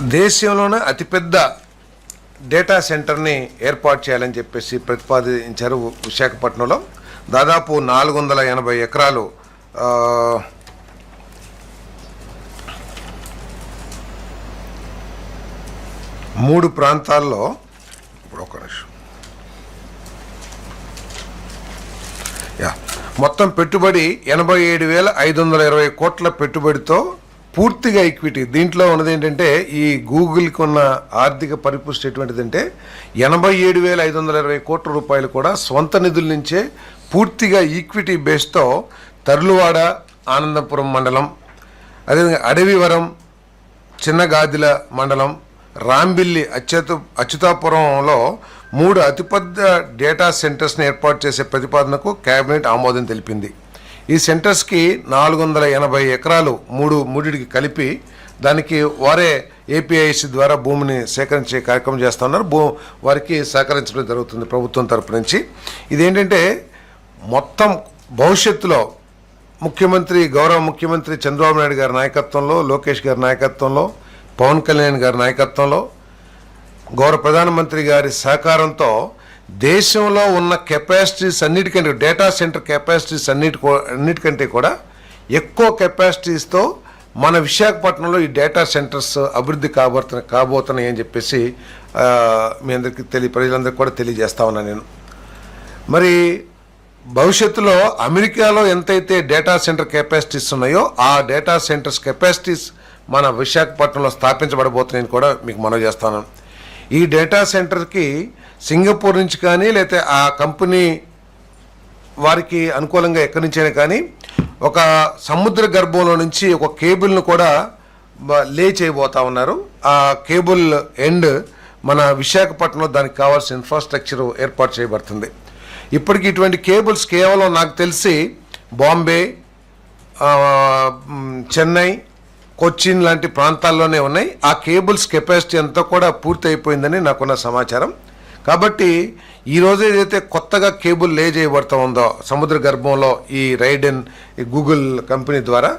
దేశంలోనే అతిపెద్ద డేటా సెంటర్ని ఏర్పాటు చేయాలని చెప్పేసి ప్రతిపాదించారు విశాఖపట్నంలో. దాదాపు నాలుగు వందల ఎనభై ఎకరాలు మూడు ప్రాంతాల్లో ఇప్పుడు ఒక నిమిషం. యా. మొత్తం పెట్టుబడి ఎనభై ఏడు వేల ఐదు వందల ఇరవై కోట్ల పెట్టుబడితో పూర్తిగా ఈక్విటీ దీంట్లో ఉన్నది ఏంటంటే ఈ గూగుల్కి ఉన్న ఆర్థిక పరిపుష్టి ఎటువంటిదంటే ఎనభై ఏడు వేల ఐదు వందల ఇరవై కోట్ల రూపాయలు కూడా సొంత నిధుల నుంచే పూర్తిగా ఈక్విటీ బేస్తో తరులువాడ ఆనందపురం మండలం అదేవిధంగా అడవివరం చిన్నగాదిల మండలం రాంబిల్లి అచ్యుత అచ్యుతాపురంలో మూడు అతిపెద్ద డేటా సెంటర్స్ని ఏర్పాటు చేసే ప్రతిపాదనకు కేబినెట్ ఆమోదం తెలిపింది. ఈ సెంటర్స్కి నాలుగు వందల ఎనభై ఎకరాలు మూడు మూడిటికి కలిపి దానికి వారే ఏపీఐసి ద్వారా భూమిని సేకరించే కార్యక్రమం చేస్తున్నారు. భూ వారికి సహకరించడం జరుగుతుంది ప్రభుత్వం తరపు నుంచి. ఇదేంటంటే మొత్తం భవిష్యత్తులో ముఖ్యమంత్రి గౌరవ ముఖ్యమంత్రి చంద్రబాబు నాయుడు గారి నాయకత్వంలో లోకేష్ గారి నాయకత్వంలో పవన్ కళ్యాణ్ గారి నాయకత్వంలో గౌరవ ప్రధానమంత్రి గారి సహకారంతో దేశంలో ఉన్న కెపాసిటీస్ అన్నిటికంటే డేటా సెంటర్ కెపాసిటీస్ అన్నిటి అన్నిటికంటే కూడా ఎక్కువ కెపాసిటీస్తో మన విశాఖపట్నంలో ఈ డేటా సెంటర్స్ అభివృద్ధి కాబోతున్న కాబోతున్నాయి అని చెప్పేసి మీ అందరికీ తెలియ ప్రజలందరికీ కూడా తెలియజేస్తా ఉన్నాను నేను. మరి భవిష్యత్తులో అమెరికాలో ఎంతైతే డేటా సెంటర్ కెపాసిటీస్ ఉన్నాయో ఆ డేటా సెంటర్స్ కెపాసిటీస్ మన విశాఖపట్నంలో స్థాపించబడబోతున్నాయని కూడా మీకు మనవి చేస్తాను ఈ డేటా సెంటర్కి సింగపూర్ నుంచి కానీ లేకపోతే ఆ కంపెనీ వారికి అనుకూలంగా ఎక్కడి నుంచైనా కానీ ఒక సముద్ర గర్భంలో నుంచి ఒక కేబుల్ను కూడా లే చేయబోతా ఉన్నారు. ఆ కేబుల్ ఎండ్ మన విశాఖపట్నంలో దానికి కావాల్సిన ఇన్ఫ్రాస్ట్రక్చర్ ఏర్పాటు చేయబడుతుంది. ఇప్పటికి ఇటువంటి కేబుల్స్ కేవలం నాకు తెలిసి బాంబే చెన్నై కొచ్చిన్ లాంటి ప్రాంతాల్లోనే ఉన్నాయి. ఆ కేబుల్స్ కెపాసిటీ అంతా కూడా పూర్తి అయిపోయిందని నాకున్న సమాచారం. కాబట్టి ఈరోజు ఏదైతే కొత్తగా కేబుల్ లే చేయబడుతూ ఉందో సముద్ర గర్భంలో ఈ రైడెన్ ఈ గూగుల్ కంపెనీ ద్వారా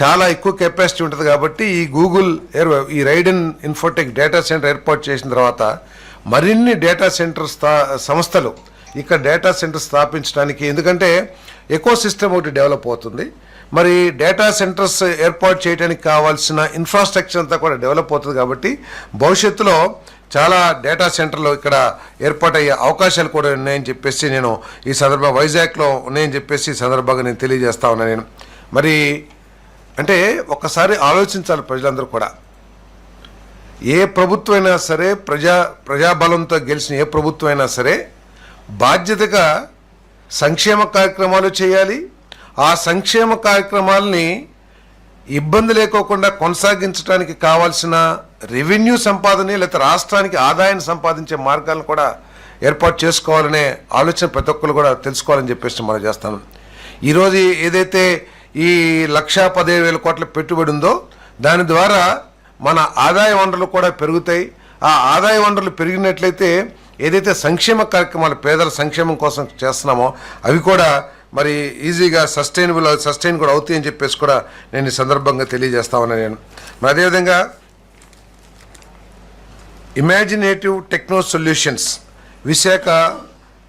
చాలా ఎక్కువ కెపాసిటీ ఉంటుంది కాబట్టి ఈ గూగుల్ ఈ రైడెన్ ఇన్ఫోటెక్ డేటా సెంటర్ ఏర్పాటు చేసిన తర్వాత మరిన్ని డేటా సెంటర్ స్థా సంస్థలు ఇక్కడ డేటా సెంటర్ స్థాపించడానికి ఎందుకంటే ఎకో సిస్టమ్ ఒకటి డెవలప్ అవుతుంది. మరి డేటా సెంటర్స్ ఏర్పాటు చేయడానికి కావాల్సిన ఇన్ఫ్రాస్ట్రక్చర్ అంతా కూడా డెవలప్ అవుతుంది కాబట్టి భవిష్యత్తులో చాలా డేటా సెంటర్లు ఇక్కడ ఏర్పాటయ్యే అవకాశాలు కూడా ఉన్నాయని చెప్పేసి నేను ఈ సందర్భ వైజాగ్లో ఉన్నాయని చెప్పేసి ఈ సందర్భంగా నేను తెలియజేస్తా ఉన్నాను నేను. మరి అంటే ఒకసారి ఆలోచించాలి ప్రజలందరూ కూడా. ఏ ప్రభుత్వం సరే ప్రజా ప్రజాబలంతో గెలిచిన ఏ ప్రభుత్వం అయినా సరే బాధ్యతగా సంక్షేమ కార్యక్రమాలు చేయాలి ఆ సంక్షేమ కార్యక్రమాలని ఇబ్బంది లేకోకుండా కొనసాగించడానికి కావాల్సిన రెవెన్యూ సంపాదన లేకపోతే రాష్ట్రానికి ఆదాయాన్ని సంపాదించే మార్గాలను కూడా ఏర్పాటు చేసుకోవాలనే ఆలోచన ప్రతి ఒక్కరు కూడా తెలుసుకోవాలని చెప్పేసి మనం చేస్తాను ఈరోజు ఏదైతే ఈ లక్షా పదిహేడు వేల కోట్ల పెట్టుబడి ఉందో దాని ద్వారా మన ఆదాయ వనరులు కూడా పెరుగుతాయి. ఆ ఆదాయ వనరులు పెరిగినట్లయితే ఏదైతే సంక్షేమ కార్యక్రమాలు పేదల సంక్షేమం కోసం చేస్తున్నామో అవి కూడా మరి ఈజీగా సస్టైనబుల్ సస్టైన్ కూడా అవుతాయి అని చెప్పేసి కూడా నేను ఈ సందర్భంగా తెలియజేస్తా ఉన్నాను నేను. మరి అదేవిధంగా imaginative techno solutions Visakha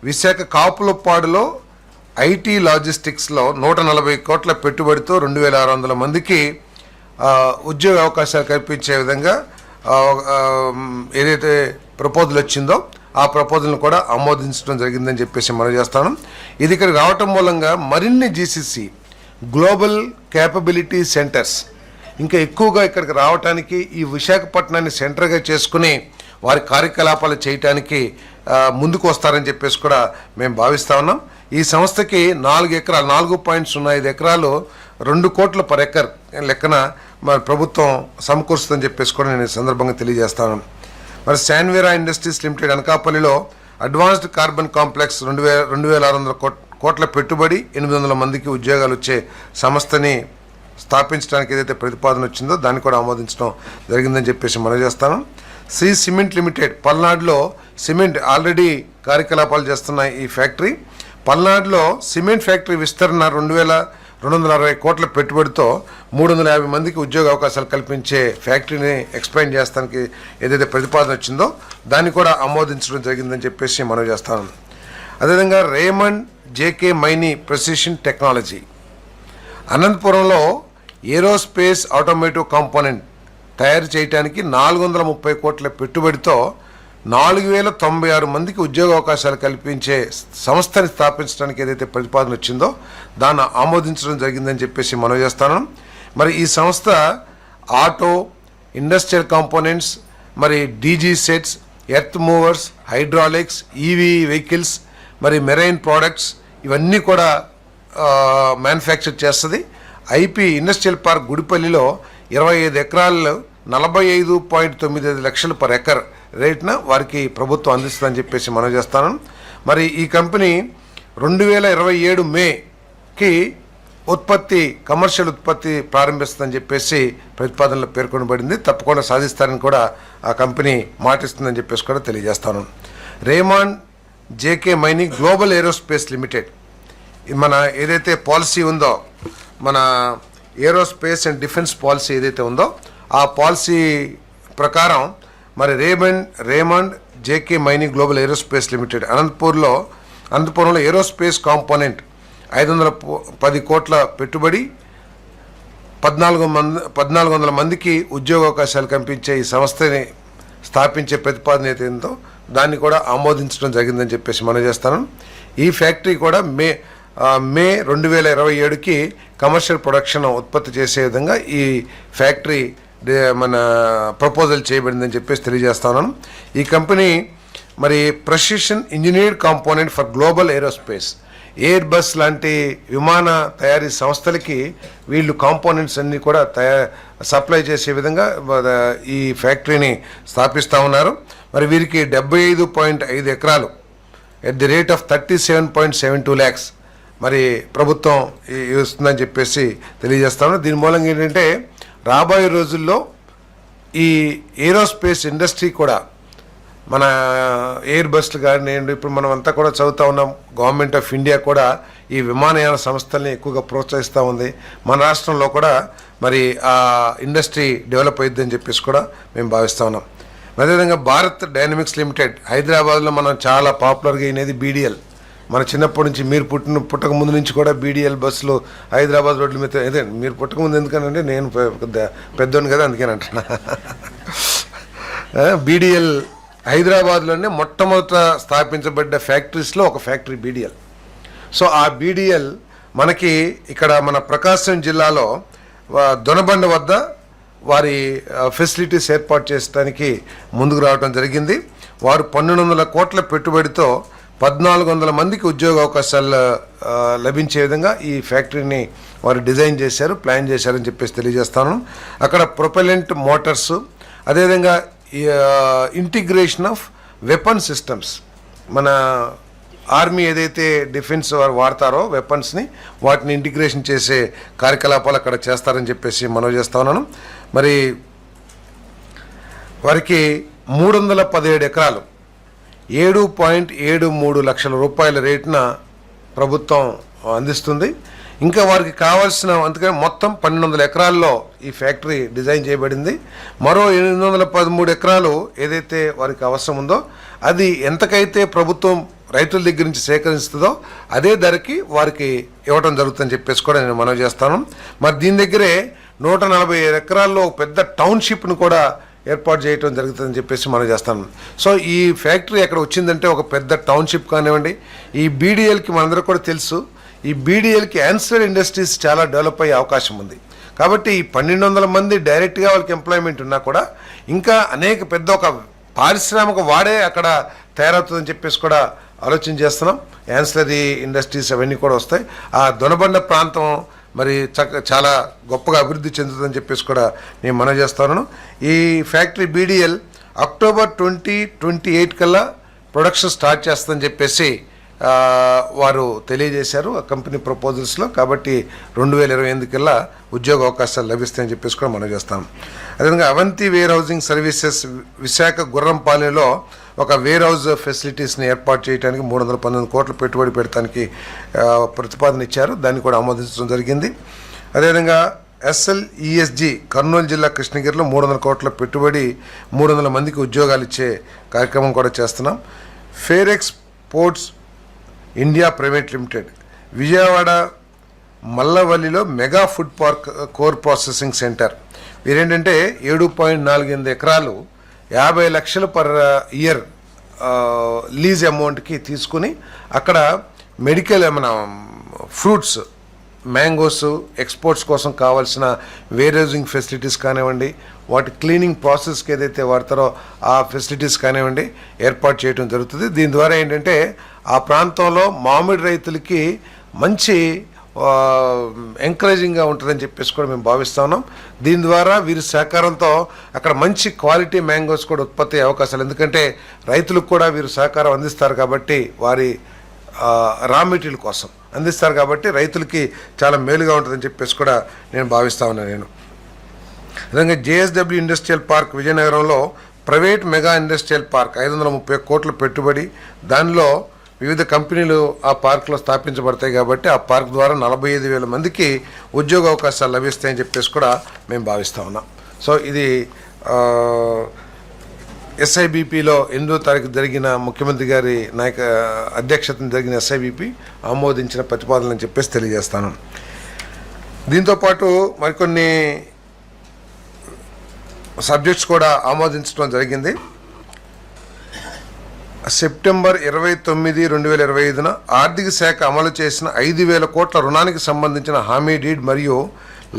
Visakha కాపులపాడులో IT లాజిస్టిక్స్లో నూట నలభై కోట్ల పెట్టుబడితో రెండు వేల ఆరు వందల మందికి ఉద్యోగ అవకాశాలు కల్పించే విధంగా ఏదైతే ప్రపోజల్ వచ్చిందో ఆ ప్రపోజల్ని కూడా ఆమోదించడం జరిగిందని చెప్పేసి మనం చేస్తాను. ఇది ఇక్కడ రావటం మూలంగా మరిన్ని జీసీసీ గ్లోబల్ క్యాపబిలిటీ సెంటర్స్ ఇంకా ఎక్కువగా ఇక్కడికి రావటానికి ఈ విశాఖపట్నాన్ని సెంటర్గా చేసుకుని వారి కార్యకలాపాలు చేయటానికి ముందుకు వస్తారని చెప్పేసి కూడా మేము భావిస్తా ఉన్నాం. ఈ సంస్థకి నాలుగు ఎకరాలు నాలుగు పాయింట్ సున్నా ఐదు ఎకరాలు రెండు కోట్ల పర్ ఎకర్ లెక్కన మరి ప్రభుత్వం సమకూరుస్తుందని చెప్పేసి కూడా నేను ఈ సందర్భంగా తెలియజేస్తాను. మరి శాన్వేరా ఇండస్ట్రీస్ లిమిటెడ్ అనకాపల్లిలో అడ్వాన్స్డ్ కార్బన్ కాంప్లెక్స్ రెండు వేల రెండు వేల ఆరు వందల కోట్- కోట్ల పెట్టుబడి ఎనిమిది వందల మందికి ఉద్యోగాలు వచ్చే సంస్థని స్థాపించడానికి ఏదైతే ప్రతిపాదన వచ్చిందో దాన్ని కూడా ఆమోదించడం జరిగిందని చెప్పేసి మనం చేస్తాను. శ్రీ సిమెంట్ లిమిటెడ్ పల్నాడులో సిమెంట్ ఆల్రెడీ కార్యకలాపాలు చేస్తున్న ఈ ఫ్యాక్టరీ. పల్నాడులో సిమెంట్ ఫ్యాక్టరీ విస్తరణ రెండు వేల రెండు వందల అరవై కోట్ల పెట్టుబడితో మూడు వందల యాభై మందికి ఉద్యోగ అవకాశాలు కల్పించే ఫ్యాక్టరీని ఎక్స్పాండ్ చేస్తానికి ఏదైతే ప్రతిపాదన వచ్చిందో దాన్ని కూడా ఆమోదించడం జరిగిందని చెప్పేసి మనం చేస్తాను అదేవిధంగా Raymond JK Maini precision technology. అనంతపురంలో ఏరోస్పేస్ ఆటోమేటివ్ కాంపోనెంట్ తయారు చేయడానికి నాలుగు వందల ముప్పై కోట్ల పెట్టుబడితో నాలుగు వేల తొంభై ఆరు మందికి ఉద్యోగ అవకాశాలు కల్పించే సంస్థని స్థాపించడానికి ఏదైతే ప్రతిపాదన వచ్చిందో దాన్ని ఆమోదించడం జరిగిందని చెప్పేసి మనం చేస్తాను. మరి ఈ సంస్థ ఆటో ఇండస్ట్రియల్ కాంపోనెంట్స్ మరి DG sets earth movers hydraulics EV vehicles మరి మెరైన్ ప్రోడక్ట్స్ ఇవన్నీ కూడా మ్యానుఫ్యాక్చర్ చేస్తుంది. ఐపీ ఇండస్ట్రియల్ పార్క్ గుడిపల్లిలో ఇరవై ఐదు ఎకరాల్లో నలభై ఐదు పాయింట్ తొమ్మిది ఐదు లక్షలు పర్ ఎకర్ రేట్న వారికి ప్రభుత్వం అందిస్తుందని చెప్పేసి మనం చేస్తాను. మరి ఈ కంపెనీ రెండు వేల ఇరవై ఏడు మేకి ఉత్పత్తి కమర్షియల్ ఉత్పత్తి ప్రారంభిస్తుందని చెప్పేసి ప్రతిపాదనలో పేర్కొనబడింది. తప్పకుండా సాధిస్తారని కూడా ఆ కంపెనీ మాటిస్తుందని చెప్పేసి కూడా తెలియజేస్తాను. Raymond JK mining global aerospace limited. మన ఏదైతే పాలసీ ఉందో మన ఏరోస్పేస్ అండ్ డిఫెన్స్ పాలసీ ఏదైతే ఉందో ఆ పాలసీ ప్రకారం మరి Raymond Raymond JK mining global aerospace limited అనంతపూర్లో అనంతపురంలో ఏరోస్పేస్ కాంపోనెంట్ ఐదు వందల పది కోట్ల పెట్టుబడి పద్నాలుగు మంది పద్నాలుగు వందల మందికి ఉద్యోగ అవకాశాలు కల్పించే ఈ సంస్థని స్థాపించే ప్రతిపాదన దాన్ని కూడా ఆమోదించడం జరిగిందని చెప్పేసి మనం చేస్తాను. ఈ ఫ్యాక్టరీ కూడా మే మే రెండు వేల ఇరవై ఏడుకి కమర్షియల్ ప్రొడక్షన్ ఉత్పత్తి చేసే విధంగా ఈ ఫ్యాక్టరీ మన ప్రపోజల్ చేయబడిందని చెప్పేసి తెలియజేస్తాను ఈ కంపెనీ మరి precision engineered component for global aerospace. Airbus లాంటి విమాన తయారీ సంస్థలకి వీళ్ళు కాంపోనెంట్స్ అన్నీ కూడా తయా సప్లై చేసే విధంగా ఈ ఫ్యాక్టరీని స్థాపిస్తూ ఉన్నారు. మరి వీరికి డెబ్బై ఐదు పాయింట్ ఐదు ఎకరాలు at the rate of thirty seven point seven two lakhs మరి ప్రభుత్వం ఇస్తుందని చెప్పేసి తెలియజేస్తాను దీని మూలంగా ఏంటంటే రాబోయే రోజుల్లో ఈ ఏరోస్పేస్ ఇండస్ట్రీ కూడా మన ఎయిర్ బస్లు కానీ ఇప్పుడు మనం అంతా కూడా చదువుతా ఉన్నాం గవర్నమెంట్ ఆఫ్ ఇండియా కూడా ఈ విమానయాన సంస్థల్ని ఎక్కువగా ప్రోత్సహిస్తూ ఉంది. మన రాష్ట్రంలో కూడా మరి ఆ ఇండస్ట్రీ డెవలప్ అవుతుందని చెప్పేసి కూడా మేము భావిస్తూ ఉన్నాం. అదేవిధంగా భారత్ డైనమిక్స్ లిమిటెడ్ హైదరాబాద్లో మనం చాలా పాపులర్గా అయినది బీడిఎల్. మన చిన్నప్పటి నుంచి మీరు పుట్టిన పుట్టక ముందు నుంచి కూడా బీడీఎల్ బస్సులు హైదరాబాద్ రోడ్ల మీద అదే మీరు పుట్టక ముందు ఎందుకనంటే నేను పెద్ద పెద్దోని కదా అందుకని అంటున్నా. బీడీఎల్ హైదరాబాద్లోనే మొట్టమొదట స్థాపించబడ్డ ఫ్యాక్టరీస్లో ఒక ఫ్యాక్టరీ బీడీఎల్ సో ఆ బీడీఎల్ మనకి ఇక్కడ మన ప్రకాశం జిల్లాలో దొనబండ వద్ద వారి ఫెసిలిటీస్ ఏర్పాటు చేయడానికి ముందుకు రావడం జరిగింది. వారు పన్నెండు వందల కోట్ల పెట్టుబడితో పద్నాలుగు వందల మందికి ఉద్యోగ అవకాశాలు లభించే విధంగా ఈ ఫ్యాక్టరీని వారు డిజైన్ చేశారు ప్లాన్ చేశారని చెప్పేసి తెలియజేస్తాను. అక్కడ ప్రొపెలెంట్ మోటార్స్ అదేవిధంగా ఇంటిగ్రేషన్ ఆఫ్ వెపన్ సిస్టమ్స్. మన ఆర్మీ ఏదైతే డిఫెన్స్ వారు వాడతారో వెపన్స్ని వాటిని ఇంటిగ్రేషన్ చేసే కార్యకలాపాలు అక్కడ చేస్తారని చెప్పేసి మనవి చేస్తా ఉన్నాను. మరి వారికి మూడు వందల పదిహేడు ఎకరాలు ఏడు పాయింట్ ఏడు మూడు లక్షల రూపాయల రేటున ప్రభుత్వం అందిస్తుంది. ఇంకా వారికి కావాల్సిన అందుకని మొత్తం పన్నెండు వందల ఎకరాల్లో ఈ ఫ్యాక్టరీ డిజైన్ చేయబడింది. మరో ఎనిమిది వందల పదమూడు ఎకరాలు ఏదైతే వారికి అవసరం ఉందో అది ఎంతకైతే ప్రభుత్వం రైతుల దగ్గర నుంచి సేకరిస్తుందో అదే ధరకి వారికి ఇవ్వడం జరుగుతుందని చెప్పేసి కూడా నేను మనవి చేస్తాను. మరి దీని దగ్గరే నూట నలభై ఎకరాల్లో పెద్ద టౌన్షిప్ను కూడా ఏర్పాటు చేయడం జరుగుతుందని చెప్పేసి మనం చేస్తాం. సో ఈ ఫ్యాక్టరీ ఎక్కడ వచ్చిందంటే ఒక పెద్ద టౌన్షిప్ కానివ్వండి. ఈ బీడీఎల్కి మనందరూ కూడా తెలుసు. ఈ బీడీఎల్కి యాన్సర్ ఇండస్ట్రీస్ చాలా డెవలప్ అయ్యే అవకాశం ఉంది. కాబట్టి ఈ పన్నెండు వందల మంది డైరెక్ట్గా వాళ్ళకి ఎంప్లాయ్మెంట్ ఉన్నా కూడా ఇంకా అనేక పెద్ద ఒక పారిశ్రామిక వాడే అక్కడ తయారవుతుందని చెప్పేసి కూడా ఆలోచన చేస్తున్నాం. యాన్సరీ ఇండస్ట్రీస్ అవన్నీ కూడా వస్తాయి. ఆ దొనబండ ప్రాంతం మరి చక్క చాలా గొప్పగా అభివృద్ధి చెందుతుందని చెప్పేసి కూడా నేను మనవి చేస్తాను. ఈ factory BDL October twenty twenty eight కల్లా ప్రొడక్షన్ స్టార్ట్ చేస్తుందని చెప్పేసి వారు తెలియజేశారు ఆ కంపెనీ ప్రపోజల్స్లో. కాబట్టి రెండు వేల ఇరవై ఎనిమిది కల్లా ఉద్యోగ అవకాశాలు లభిస్తాయని చెప్పేసి కూడా మనం చేస్తాం. అదేవిధంగా Avanti warehousing services Visakha గుర్రంపాలెలో ఒక వేర్ హౌస్ ఫెసిలిటీస్ని ఏర్పాటు చేయడానికి మూడు వందల పంతొమ్మిది కోట్ల పెట్టుబడి పెడతానికి ప్రతిపాదన ఇచ్చారు. దాన్ని కూడా ఆమోదించడం జరిగింది. అదేవిధంగా ఎస్ఎల్ఈఎస్జి కర్నూలు జిల్లా కృష్ణగిరిలో మూడు వందల కోట్ల పెట్టుబడి మూడు వందల మందికి ఉద్యోగాలు ఇచ్చే కార్యక్రమం కూడా చేస్తున్నాం. ఫేరెక్స్ ports India private limited Vijayawada మల్లవల్లిలో mega food park core processing centre. వీరేంటంటే ఏడు పాయింట్ నాలుగు ఎనిమిది ఎకరాలు యాభై లక్షలు పర్ ఇయర్ లీజ్ అమౌంట్కి తీసుకుని అక్కడ మెడికల్ ఏమైనా ఫ్రూట్స్ మ్యాంగోస్ ఎక్స్పోర్ట్స్ కోసం కావాల్సిన వేరేజింగ్ ఫెసిలిటీస్ కానివ్వండి వాటి క్లీనింగ్ ప్రాసెస్కి ఏదైతే వాడతారో ఆ ఫెసిలిటీస్ కానివ్వండి ఏర్పాటు చేయడం జరుగుతుంది. దీని ద్వారా ఏంటంటే ఆ ప్రాంతంలో మామిడి రైతులకి మంచి ఎంకరేజింగ్గా ఉంటుందని చెప్పేసి కూడా మేము భావిస్తా దీని ద్వారా వీరి సహకారంతో అక్కడ మంచి క్వాలిటీ మ్యాంగోస్ కూడా ఉత్పత్తి అయ్యే అవకాశాలు. ఎందుకంటే రైతులకు కూడా వీరు సహకారం అందిస్తారు కాబట్టి వారి రా మెటీరియల్ కోసం అందిస్తారు కాబట్టి రైతులకి చాలా మేలుగా ఉంటుందని చెప్పేసి కూడా నేను భావిస్తా ఉన్నాను నేను. విధంగా జేఎస్డబ్ల్యూ ఇండస్ట్రియల్ పార్క్ విజయనగరంలో ప్రైవేట్ మెగా ఇండస్ట్రియల్ పార్క్ ఐదు వందల ముప్పై కోట్ల పెట్టుబడి. దానిలో వివిధ కంపెనీలు ఆ పార్కులో స్థాపించబడతాయి కాబట్టి ఆ పార్క్ ద్వారా నలభై ఐదు వేల మందికి ఉద్యోగ అవకాశాలు లభిస్తాయని చెప్పేసి కూడా మేము భావిస్తా ఉన్నాం. సో ఇది ఎస్ఐబిపిలో ఎనిమిదో తారీఖు జరిగిన ముఖ్యమంత్రి గారి నాయక అధ్యక్షతన జరిగిన ఎస్ఐబిపి ఆమోదించిన ప్రతిపాదనలు అని చెప్పేసి తెలియజేస్తాను. దీంతోపాటు మరికొన్ని సబ్జెక్ట్స్ కూడా ఆమోదించడం జరిగింది. సెప్టెంబర్ ఇరవై తొమ్మిది రెండు వేల ఇరవై ఐదున ఆర్థిక శాఖ అమలు చేసిన ఐదు వేల కోట్ల రుణానికి సంబంధించిన హామీ డీడ్ మరియు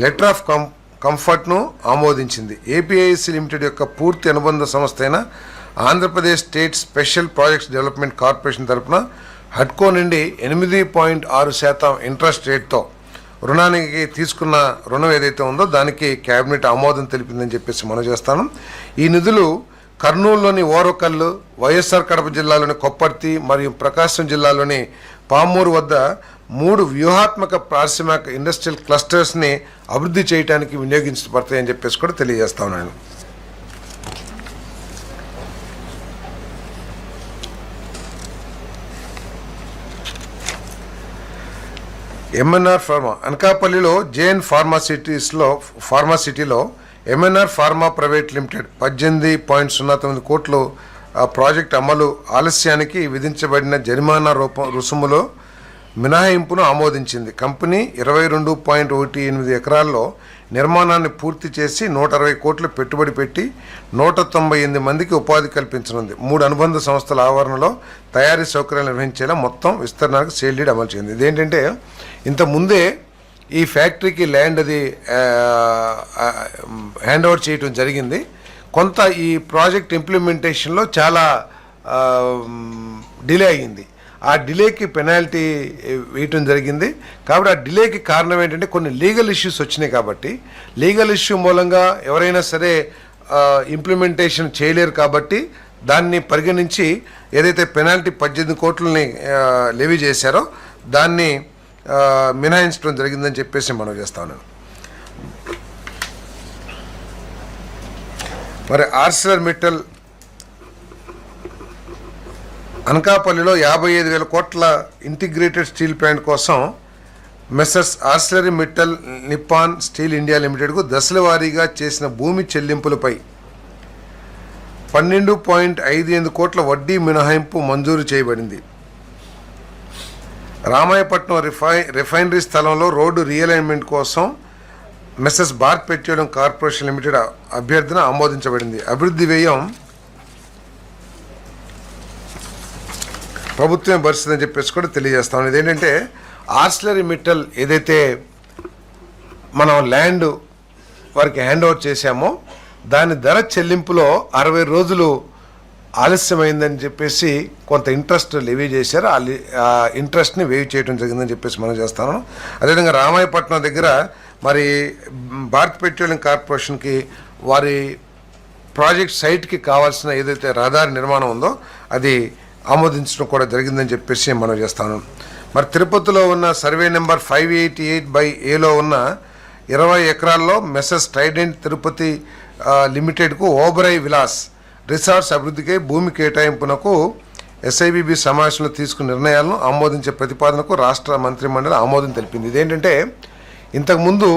లెటర్ ఆఫ్ కం కంఫర్ట్ను ఆమోదించింది. ఏపీఐసి లిమిటెడ్ యొక్క పూర్తి అనుబంధ సంస్థ అయిన Andhra Pradesh state special projects development corporation తరపున హడ్కో నుండి ఎనిమిది పాయింట్ ఆరు శాతం ఇంట్రెస్ట్ రేట్తో రుణానికి తీసుకున్న రుణం ఏదైతే ఉందో దానికి కేబినెట్ ఆమోదం తెలిపిందని చెప్పేసి మనం చేస్తాను. ఈ నిధులు కర్నూలులోని ఓరకల్లు వైఎస్ఆర్ కడప జిల్లాలోని కొప్పర్తి మరియు ప్రకాశం జిల్లాలోని పామూరు వద్ద మూడు వ్యూహాత్మక పారిశ్రామిక ఇండస్ట్రియల్ క్లస్టర్స్ని అభివృద్ధి చేయడానికి వినియోగించబడతాయని చెప్పేసి కూడా తెలియజేస్తా ఉన్నాను. ఎంఎన్ఆర్ ఫార్మా అనకాపల్లిలో జేఎన్ ఫార్మాసిటీస్లో ఫార్మాసిటీలో ఎంఎన్ఆర్ ఫార్మా ప్రైవేట్ లిమిటెడ్ పద్దెనిమిది పాయింట్ సున్నా తొమ్మిది కోట్లు ఆ ప్రాజెక్ట్ అమలు ఆలస్యానికి విధించబడిన జరిమానా రూపం రుసుములో మినహాయింపును ఆమోదించింది. కంపెనీ ఇరవై రెండు పాయింట్ ఒకటి ఎనిమిది ఎకరాల్లో నిర్మాణాన్ని పూర్తి చేసి నూట అరవై కోట్లు పెట్టుబడి పెట్టి నూట తొంభై ఎనిమిది మందికి ఉపాధి కల్పించనుంది. మూడు అనుబంధ సంస్థల ఆవరణలో తయారీ సౌకర్యాలు నిర్వహించేలా మొత్తం విస్తరణకు సేల్ డీడ్ అమలు చేయింది ఇదేంటంటే ఇంత ముందే ఈ ఫ్యాక్టరీకి ల్యాండ్ అది హ్యాండ్ ఓవర్ చేయటం జరిగింది. కొంత ఈ ప్రాజెక్ట్ ఇంప్లిమెంటేషన్లో చాలా డిలే అయ్యింది. ఆ డిలేకి పెనాల్టీ వేయటం జరిగింది. కాబట్టి ఆ డిలేకి కారణం ఏంటంటే కొన్ని లీగల్ ఇష్యూస్ వచ్చినాయి కాబట్టి లీగల్ ఇష్యూ మూలంగా ఎవరైనా సరే ఇంప్లిమెంటేషన్ చేయలేరు కాబట్టి దాన్ని పరిగణించి ఏదైతే పెనాల్టీ పద్దెనిమిది కోట్లని లెవీ చేశారో దాన్ని మినాయించడం మినహాయించడం జరిగిందని చెప్పేసి మనం చేస్తాను మరి ఆర్సిలర్ మిట్టల్ అనకాపల్లిలో యాభై ఐదు వేల కోట్ల ఇంటిగ్రేటెడ్ స్టీల్ ప్లాంట్ కోసం messrs Arcelor Mittal Nippon steel India లిమిటెడ్కు దశల వారీగా చేసిన భూమి చెల్లింపులపై పన్నెండు పాయింట్ ఐదు ఎనిమిది కోట్ల వడ్డీ మినహాయింపు మంజూరు చేయబడింది. రామాయపట్నం రిఫై రిఫైనరీ స్థలంలో రోడ్డు రియలైన్మెంట్ కోసం messrs Bharat petroleum corporation limited అభ్యర్థన ఆమోదించబడింది. అభివృద్ధి వ్యయం ప్రభుత్వమే భరిస్తుందని చెప్పేసి కూడా తెలియజేస్తాం. ఇదేంటంటే ఆర్సిలరీ మిట్టల్ ఏదైతే మనం ల్యాండ్ వారికి హ్యాండ్ ఓవర్ చేశామో దాని ధర చెల్లింపులో అరవై రోజులు ఆలస్యమైందని చెప్పేసి కొంత ఇంట్రెస్ట్ లెవీ చేశారు. ఆ ఇంట్రెస్ట్ని వేవ్ చేయడం జరిగిందని చెప్పేసి మనం చేస్తాను. అదేవిధంగా రామాయపట్నం దగ్గర మరి భారత్ పెట్రోలియం కార్పొరేషన్కి వారి ప్రాజెక్ట్ సైట్కి కావాల్సిన ఏదైతే రహదారి నిర్మాణం ఉందో అది ఆమోదించడం కూడా జరిగిందని చెప్పేసి మనం చేస్తాను. మరి తిరుపతిలో ఉన్న survey number five eighty eight by ఏలో ఉన్న ఇరవై ఎకరాల్లో మెసెస్ ట్రైడెంట్ తిరుపతి లిమిటెడ్కు ఓబరై విలాస్ రిసార్ట్స్ అభివృద్ధికై భూమి కేటాయింపునకు ఎస్ఐబిబి సమావేశంలో తీసుకున్న నిర్ణయాలను ఆమోదించే ప్రతిపాదనకు రాష్ట్ర మంత్రిమండలి ఆమోదం తెలిపింది. ఇదేంటంటే ఇంతకుముందు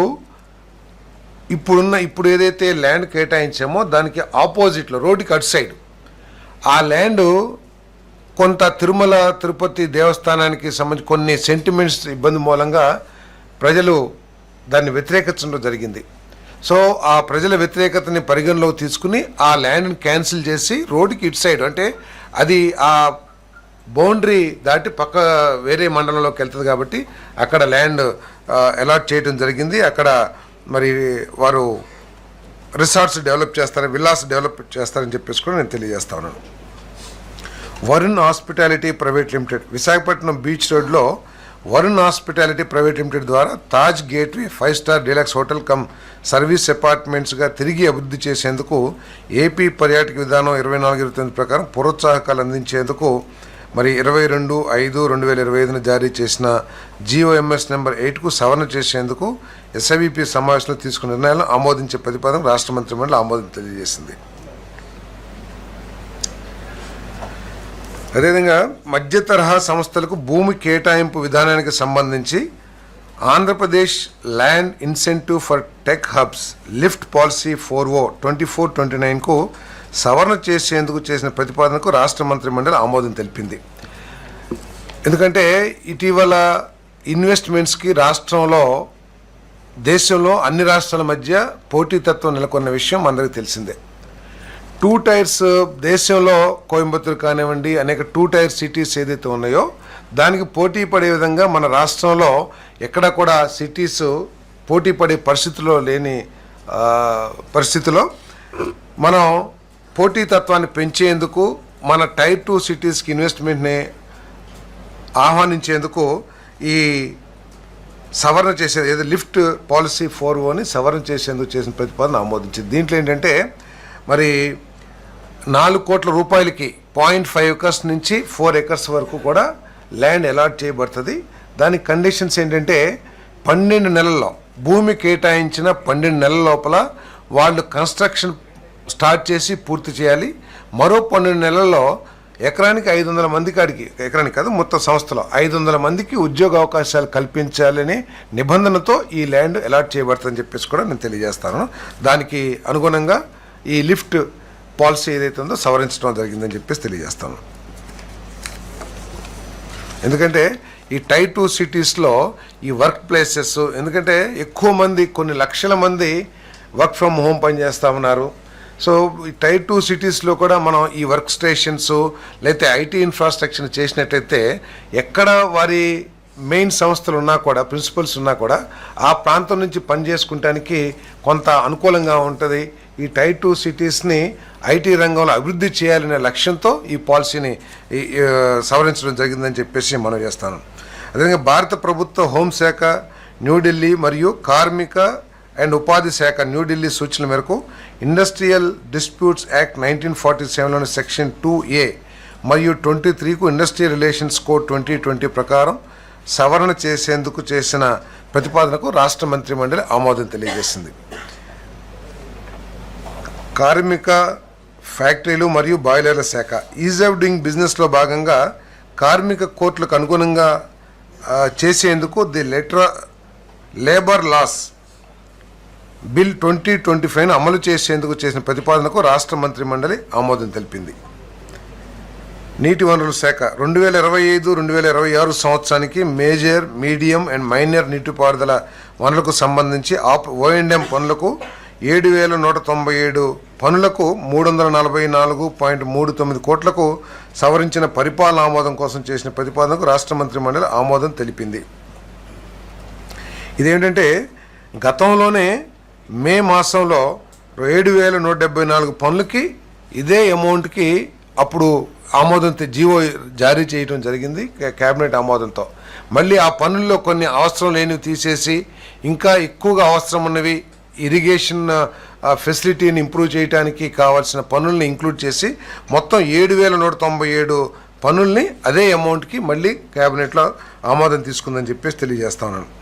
ఇప్పుడున్న ఇప్పుడు ఏదైతే ల్యాండ్ కేటాయించామో దానికి ఆపోజిట్లో రోడ్డుకి అటు సైడ్. ఆ ల్యాండ్ కొంత తిరుమల తిరుపతి దేవస్థానానికి సంబంధించి కొన్ని సెంటిమెంట్స్ ఇబ్బంది మూలంగా ప్రజలు దాన్ని వ్యతిరేకించడం జరిగింది. సో ఆ ప్రజల వ్యతిరేకతని పరిగణలోకి తీసుకుని ఆ ల్యాండ్ని క్యాన్సిల్ చేసి రోడ్డుకి ఇటు సైడ్ అంటే అది ఆ బౌండరీ దాటి పక్క వేరే మండలంలోకి వెళ్తుంది కాబట్టి అక్కడ ల్యాండ్ అలాట్ చేయడం జరిగింది. అక్కడ మరి వారు రిసార్ట్స్ డెవలప్ చేస్తారు విల్లాస్ డెవలప్ చేస్తారని చెప్పేసి కూడా నేను తెలియజేస్తా ఉన్నాను. Varun hospitality private limited Visakhapatnam beach రోడ్లో వరుణ్ హాస్పిటాలిటీ ప్రైవేట్ లిమిటెడ్ ద్వారా Taj gateway five star deluxe hotel cum service అపార్ట్మెంట్స్గా తిరిగి అభివృద్ధి చేసేందుకు ఏపీ పర్యాటక విధానం ఇరవై నాలుగు ఇరవై తొమ్మిది ప్రకారం ప్రోత్సాహకాలు అందించేందుకు మరి ఇరవై రెండు ఐదు రెండు వేల ఇరవై ఐదున జారీ చేసిన జిఓఎంఎస్ నెంబర్ ఎయిట్కు సవరణ చేసేందుకు ఎస్ఐవిపి సమావేశంలో తీసుకున్న నిర్ణయాలను ఆమోదించే ప్రతిపాదన రాష్ట్ర మంత్రి మండలి ఆమోదం తెలియజేసింది. అదేవిధంగా మధ్య తరహా సంస్థలకు భూమి కేటాయింపు విధానానికి సంబంధించి Andhra Pradesh land incentive for tech hubs LIFT policy four O twenty four twenty నైన్కు సవరణ చేసేందుకు చేసిన ప్రతిపాదనకు రాష్ట్ర మంత్రి మండలి ఆమోదం తెలిపింది. ఎందుకంటే ఇటీవల ఇన్వెస్ట్మెంట్స్కి రాష్ట్రంలో దేశంలో అన్ని రాష్ట్రాల మధ్య పోటీతత్వం నెలకొన్న విషయం అందరికీ తెలిసిందే. టూ టైర్స్ దేశంలో కోయంబత్తూరు కానివ్వండి అనేక టూ టైర్ సిటీస్ ఏదైతే ఉన్నాయో దానికి పోటీ పడే విధంగా మన రాష్ట్రంలో ఎక్కడ కూడా సిటీస్ పోటీ పడే పరిస్థితిలో లేని పరిస్థితిలో మనం పోటీతత్వాన్ని పెంచేందుకు మన టైర్ టూ సిటీస్కి ఇన్వెస్ట్మెంట్ని ఆహ్వానించేందుకు ఈ సవరణ చేసేది ఏదో లిఫ్ట్ పాలసీ ఫోర్ ఓని సవరణ చేసేందుకు చేసిన ప్రతిపాదన ఆమోదించింది. దీంట్లో ఏంటంటే మరి నాలుగు కోట్ల రూపాయలకి పాయింట్ ఫైవ్ ఎకర్స్ నుంచి ఫోర్ ఎకర్స్ వరకు కూడా ల్యాండ్ అలాట్ చేయబడుతుంది. దాని కండిషన్స్ ఏంటంటే పన్నెండు నెలల్లో భూమి కేటాయించిన పన్నెండు నెలల లోపల వాళ్ళు కన్స్ట్రక్షన్ స్టార్ట్ చేసి పూర్తి చేయాలి. మరో పన్నెండు నెలల్లో ఎకరానికి ఐదు వందల మంది కాడికి ఎకరానికి కాదు మొత్తం సంస్థలో ఐదు వందల మందికి ఉద్యోగ అవకాశాలు కల్పించాలనే నిబంధనతో ఈ ల్యాండ్ అలాట్ చేయబడుతుందని చెప్పేసి కూడా నేను తెలియజేస్తాను. దానికి అనుగుణంగా ఈ లిఫ్ట్ పాలసీ ఏదైతే ఉందో సవరించడం జరిగిందని చెప్పేసి తెలియజేస్తాను. ఎందుకంటే ఈ టై టూ సిటీస్లో ఈ వర్క్ ప్లేసెస్ ఎందుకంటే ఎక్కువ మంది కొన్ని లక్షల మంది వర్క్ ఫ్రమ్ హోమ్ పనిచేస్తూ ఉన్నారు. సో ఈ టై టూ సిటీస్లో కూడా మనం ఈ వర్క్ స్టేషన్స్ లేకపోతే ఐటీ ఇన్ఫ్రాస్ట్రక్చర్ చేసినట్టయితే ఎక్కడ వారి మెయిన్ సంస్థలు ఉన్నా కూడా ప్రిన్సిపల్స్ ఉన్నా కూడా ఆ ప్రాంతం నుంచి పని చేసుకుంటానికి కొంత అనుకూలంగా ఉంటుంది. ఈ టై టూ సిటీస్ని ఐటీ రంగంలో అభివృద్ధి చేయాలనే లక్ష్యంతో ఈ పాలసీని సవరించడం జరిగిందని చెప్పేసి మనం చేస్తాను. అదేవిధంగా భారత ప్రభుత్వ హోంశాఖ న్యూఢిల్లీ మరియు కార్మిక అండ్ ఉపాధి శాఖ న్యూఢిల్లీ సూచనల మేరకు industrial disputes act nineteen forty సెవెన్లోని section two A మరియు twenty త్రీకు industrial relations code twenty twenty ప్రకారం సవరణ చేసేందుకు చేసిన ప్రతిపాదనకు రాష్ట్ర మంత్రి మండలి ఆమోదం తెలియజేసింది. కార్మిక ఫ్యాక్టరీలు మరియు బాయిలర్ల శాఖ. ఈజ్ ఆఫ్ డూయింగ్ బిజినెస్లో భాగంగా కార్మిక కోర్టులకు అనుగుణంగా చేసేందుకు the letter labour laws bill twenty twenty ఫైవ్ను అమలు చేసేందుకు చేసిన ప్రతిపాదనకు రాష్ట్ర మంత్రి మండలి ఆమోదం తెలిపింది. నీటి వనరుల శాఖ. రెండు వేల ఇరవై ఐదు రెండు వేల ఇరవై ఆరు సంవత్సరానికి మేజర్ మీడియం అండ్ మైనర్ నీటిపారుదల వనరులకు సంబంధించి ఆప్ ఓఎండ్ఎం పనులకు ఏడు వేల నూట తొంభై ఏడు పనులకు మూడు వందల నలభై నాలుగు పాయింట్ మూడు తొమ్మిది కోట్లకు సవరించిన పరిపాలన ఆమోదం కోసం చేసిన ప్రతిపాదనకు రాష్ట్ర మంత్రి మండలి ఆమోదం తెలిపింది. ఇదేంటంటే గతంలోనే మే మాసంలో ఏడు వేల నూట డెబ్బై నాలుగు పనులకి ఇదే అమౌంట్కి అప్పుడు ఆమోదం జీవో జారీ చేయడం జరిగింది కేబినెట్ ఆమోదంతో. మళ్ళీ ఆ పనుల్లో కొన్ని అవసరం లేనివి తీసేసి ఇంకా ఎక్కువగా అవసరం ఉన్నవి ఇరిగేషన్ ఫెసిలిటీని ఇంప్రూవ్ చేయడానికి కావాల్సిన పనుల్ని ఇంక్లూడ్ చేసి మొత్తం ఏడు వేల నూట తొంభై ఏడు పనుల్ని అదే అమౌంట్కి మళ్ళీ క్యాబినెట్లో ఆమోదం తీసుకుందని చెప్పేసి తెలియజేస్తా ఉన్నాను.